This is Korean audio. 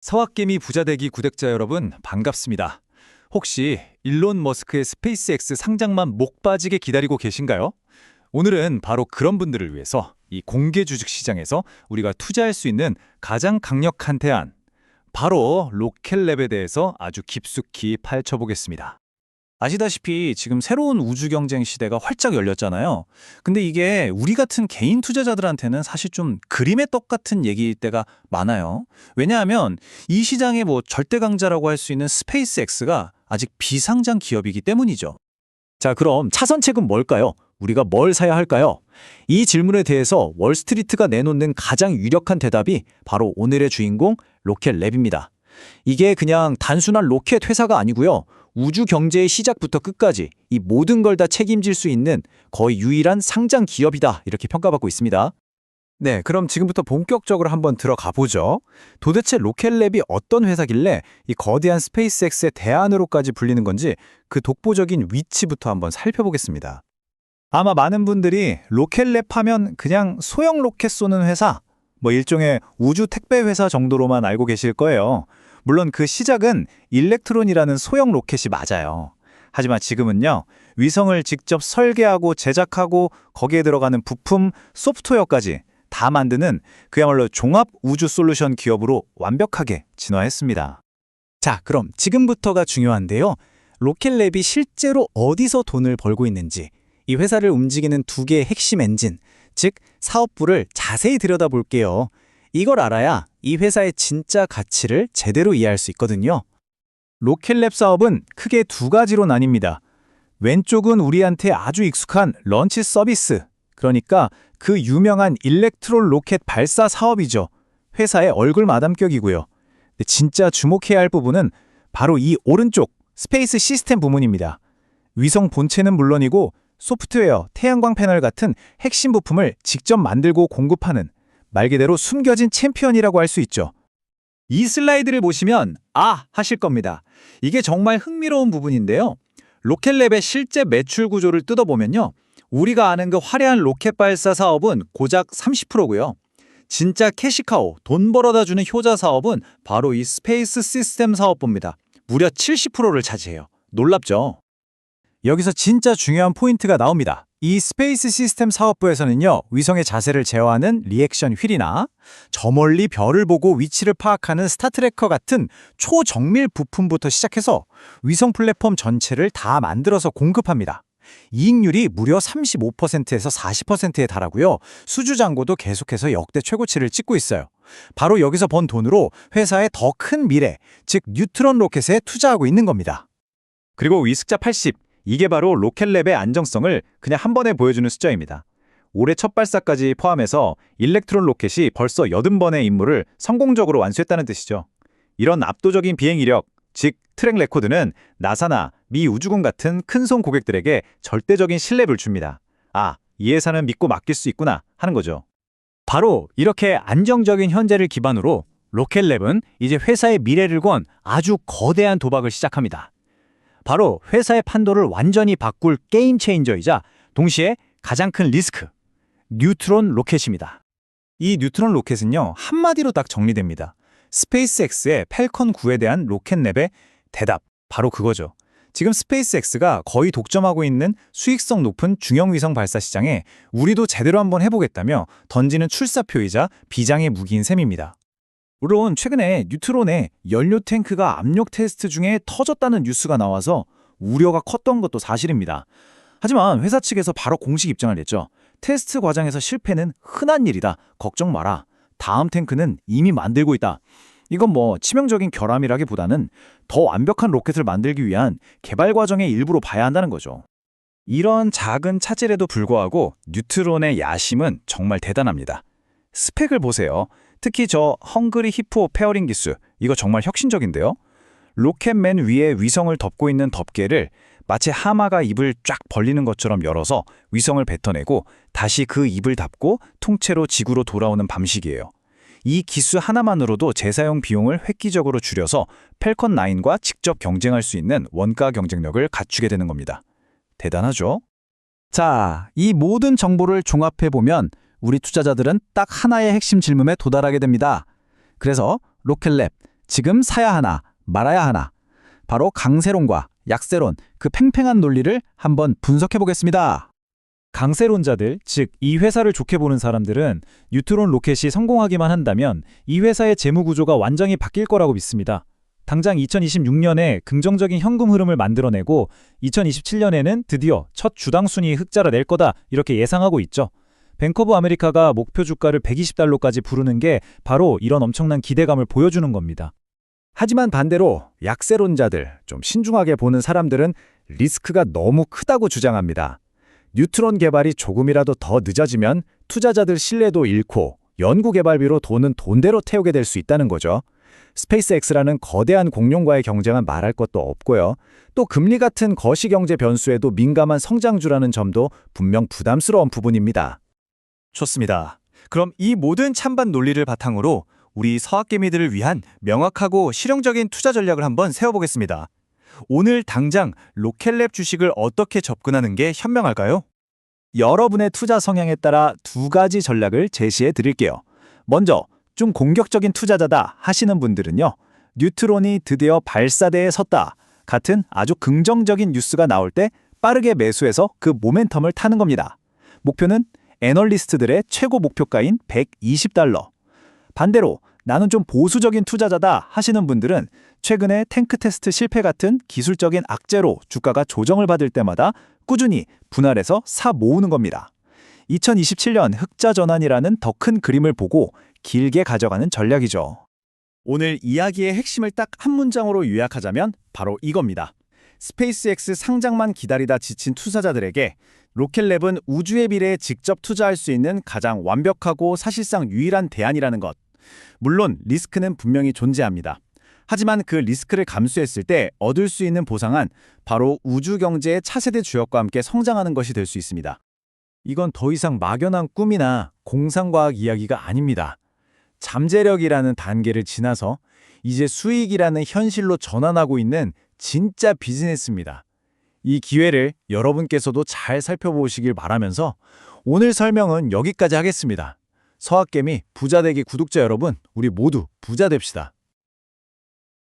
서학개미 부자되기 구독자 여러분 반갑습니다. 혹시 일론 머스크의 스페이스X 상장만 목 빠지게 기다리고 계신가요? 오늘은 바로 그런 분들을 위해서 이 공개 주식 시장에서 우리가 투자할 수 있는 가장 강력한 대안, 바로 로켓랩에 대해서 아주 깊숙이 파헤쳐 보겠습니다. 아시다시피 지금 새로운 우주 경쟁 시대가 활짝 열렸잖아요. 근데 이게 우리 같은 개인 투자자들한테는 사실 좀 그림의 떡 같은 얘기일 때가 많아요. 왜냐하면 이 시장의 뭐 절대 강자라고 할 수 있는 스페이스X가 아직 비상장 기업이기 때문이죠. 자, 그럼 차선책은 뭘까요? 우리가 뭘 사야 할까요? 이 질문에 대해서 월스트리트가 내놓는 가장 유력한 대답이 바로 오늘의 주인공 로켓랩입니다. 이게 그냥 단순한 로켓 회사가 아니고요. 우주 경제의 시작부터 끝까지 이 모든 걸 다 책임질 수 있는 거의 유일한 상장 기업이다. 이렇게 평가받고 있습니다. 네, 그럼 지금부터 본격적으로 한번 들어가 보죠. 도대체 로켓랩이 어떤 회사길래 이 거대한 스페이스X의 대안으로까지 불리는 건지 그 독보적인 위치부터 한번 살펴보겠습니다. 아마 많은 분들이 로켓랩 하면 그냥 소형 로켓 쏘는 회사, 뭐 일종의 우주 택배 회사 정도로만 알고 계실 거예요. 물론 그 시작은 일렉트론이라는 소형 로켓이 맞아요. 하지만 지금은요, 위성을 직접 설계하고 제작하고 거기에 들어가는 부품, 소프트웨어까지 다 만드는 그야말로 종합 우주 솔루션 기업으로 완벽하게 진화했습니다. 자, 그럼 지금부터가 중요한데요. 로켓랩이 실제로 어디서 돈을 벌고 있는지, 이 회사를 움직이는 두 개의 핵심 엔진, 즉 사업부를 자세히 들여다볼게요. 이걸 알아야 이 회사의 진짜 가치를 제대로 이해할 수 있거든요. 로켓랩 사업은 크게 두 가지로 나뉩니다. 왼쪽은 우리한테 아주 익숙한 런치 서비스, 그러니까 그 유명한 일렉트론 로켓 발사 사업이죠. 회사의 얼굴 마담격이고요. 진짜 주목해야 할 부분은 바로 이 오른쪽 스페이스 시스템 부문입니다. 위성 본체는 물론이고 소프트웨어, 태양광 패널 같은 핵심 부품을 직접 만들고 공급하는 말 그대로 숨겨진 챔피언이라고 할 수 있죠. 이 슬라이드를 보시면 아 하실 겁니다. 이게 정말 흥미로운 부분인데요. 로켓랩의 실제 매출 구조를 뜯어보면요. 우리가 아는 그 화려한 로켓 발사 사업은 고작 30%고요. 진짜 캐시카우, 돈 벌어다 주는 효자 사업은 바로 이 스페이스 시스템 사업부입니다. 무려 70%를 차지해요. 놀랍죠? 여기서 진짜 중요한 포인트가 나옵니다. 이 스페이스 시스템 사업부에서는요, 위성의 자세를 제어하는 리액션 휠이나 저 멀리 별을 보고 위치를 파악하는 스타트래커 같은 초정밀 부품부터 시작해서 위성 플랫폼 전체를 다 만들어서 공급합니다. 이익률이 무려 35%에서 40%에 달하고요. 수주 잔고도 계속해서 역대 최고치를 찍고 있어요. 바로 여기서 번 돈으로 회사의 더 큰 미래, 즉 뉴트론 로켓에 투자하고 있는 겁니다. 그리고 위습자 80, 이게 바로 로켓랩의 안정성을 그냥 한 번에 보여주는 숫자입니다. 올해 첫 발사까지 포함해서 일렉트론 로켓이 벌써 80번의 임무를 성공적으로 완수했다는 뜻이죠. 이런 압도적인 비행 이력, 즉 트랙 레코드는 나사나 미 우주군 같은 큰손 고객들에게 절대적인 신뢰를 줍니다. 아, 이 회사는 믿고 맡길 수 있구나 하는 거죠. 바로 이렇게 안정적인 현재를 기반으로 로켓랩은 이제 회사의 미래를 건 아주 거대한 도박을 시작합니다. 바로 회사의 판도를 완전히 바꿀 게임 체인저이자 동시에 가장 큰 리스크, 뉴트론 로켓입니다. 이 뉴트론 로켓은요, 한마디로 딱 정리됩니다. 스페이스X의 펠컨 9에 대한 로켓랩의 대답, 바로 그거죠. 지금 스페이스X가 거의 독점하고 있는 수익성 높은 중형 위성 발사 시장에 우리도 제대로 한번 해보겠다며 던지는 출사표이자 비장의 무기인 셈입니다. 물론 최근에 뉴트론의 연료 탱크가 압력 테스트 중에 터졌다는 뉴스가 나와서 우려가 컸던 것도 사실입니다. 하지만 회사 측에서 바로 공식 입장을 냈죠. 테스트 과정에서 실패는 흔한 일이다. 걱정 마라. 다음 탱크는 이미 만들고 있다. 이건 뭐 치명적인 결함이라기보다는 더 완벽한 로켓을 만들기 위한 개발 과정의 일부로 봐야 한다는 거죠. 이런 작은 차질에도 불구하고 뉴트론의 야심은 정말 대단합니다. 스펙을 보세요. 특히 저 헝그리 히포 페어링 기술, 이거 정말 혁신적인데요. 로켓맨 위에 위성을 덮고 있는 덮개를 마치 하마가 입을 쫙 벌리는 것처럼 열어서 위성을 뱉어내고 다시 그 입을 닫고 통째로 지구로 돌아오는 방식이에요. 이 기술 하나만으로도 재사용 비용을 획기적으로 줄여서 펠컨 9과 직접 경쟁할 수 있는 원가 경쟁력을 갖추게 되는 겁니다. 대단하죠? 자, 이 모든 정보를 종합해보면 우리 투자자들은 딱 하나의 핵심 질문에 도달하게 됩니다. 그래서 로켓랩, 지금 사야 하나, 말아야 하나. 바로 강세론과 약세론, 그 팽팽한 논리를 한번 분석해 보겠습니다. 강세론자들, 즉 이 회사를 좋게 보는 사람들은 뉴트론 로켓이 성공하기만 한다면 이 회사의 재무 구조가 완전히 바뀔 거라고 믿습니다. 당장 2026년에 긍정적인 현금 흐름을 만들어내고 2027년에는 드디어 첫 주당 순위 흑자를 낼 거다 이렇게 예상하고 있죠. 뱅커브 아메리카가 목표 주가를 120달러까지 부르는 게 바로 이런 엄청난 기대감을 보여주는 겁니다. 하지만 반대로 약세론자들, 좀 신중하게 보는 사람들은 리스크가 너무 크다고 주장합니다. 뉴트론 개발이 조금이라도 더 늦어지면 투자자들 신뢰도 잃고 연구 개발비로 돈은 돈대로 태우게 될 수 있다는 거죠. 스페이스X라는 거대한 공룡과의 경쟁은 말할 것도 없고요. 또 금리 같은 거시경제 변수에도 민감한 성장주라는 점도 분명 부담스러운 부분입니다. 좋습니다. 그럼 이 모든 찬반 논리를 바탕으로 우리 서학개미들을 위한 명확하고 실용적인 투자 전략을 한번 세워보겠습니다. 오늘 당장 로켓랩 주식을 어떻게 접근하는 게 현명할까요? 여러분의 투자 성향에 따라 두 가지 전략을 제시해 드릴게요. 먼저 좀 공격적인 투자자다 하시는 분들은요. 뉴트론이 드디어 발사대에 섰다 같은 아주 긍정적인 뉴스가 나올 때 빠르게 매수해서 그 모멘텀을 타는 겁니다. 목표는 애널리스트들의 최고 목표가인 120달러. 반대로 나는 좀 보수적인 투자자다 하시는 분들은 최근에 탱크 테스트 실패 같은 기술적인 악재로 주가가 조정을 받을 때마다 꾸준히 분할해서 사 모으는 겁니다. 2027년 흑자 전환이라는 더 큰 그림을 보고 길게 가져가는 전략이죠. 오늘 이야기의 핵심을 딱 한 문장으로 요약하자면 바로 이겁니다. 스페이스X 상장만 기다리다 지친 투자자들에게 로켓랩은 우주의 미래에 직접 투자할 수 있는 가장 완벽하고 사실상 유일한 대안이라는 것. 물론 리스크는 분명히 존재합니다. 하지만 그 리스크를 감수했을 때 얻을 수 있는 보상은 바로 우주 경제의 차세대 주역과 함께 성장하는 것이 될 수 있습니다. 이건 더 이상 막연한 꿈이나 공상과학 이야기가 아닙니다. 잠재력이라는 단계를 지나서 이제 수익이라는 현실로 전환하고 있는 진짜 비즈니스입니다. 이 기회를 여러분께서도 잘 살펴보시길 바라면서 오늘 설명은 여기까지 하겠습니다. 서학개미 부자되기 구독자 여러분, 우리 모두 부자 됩시다.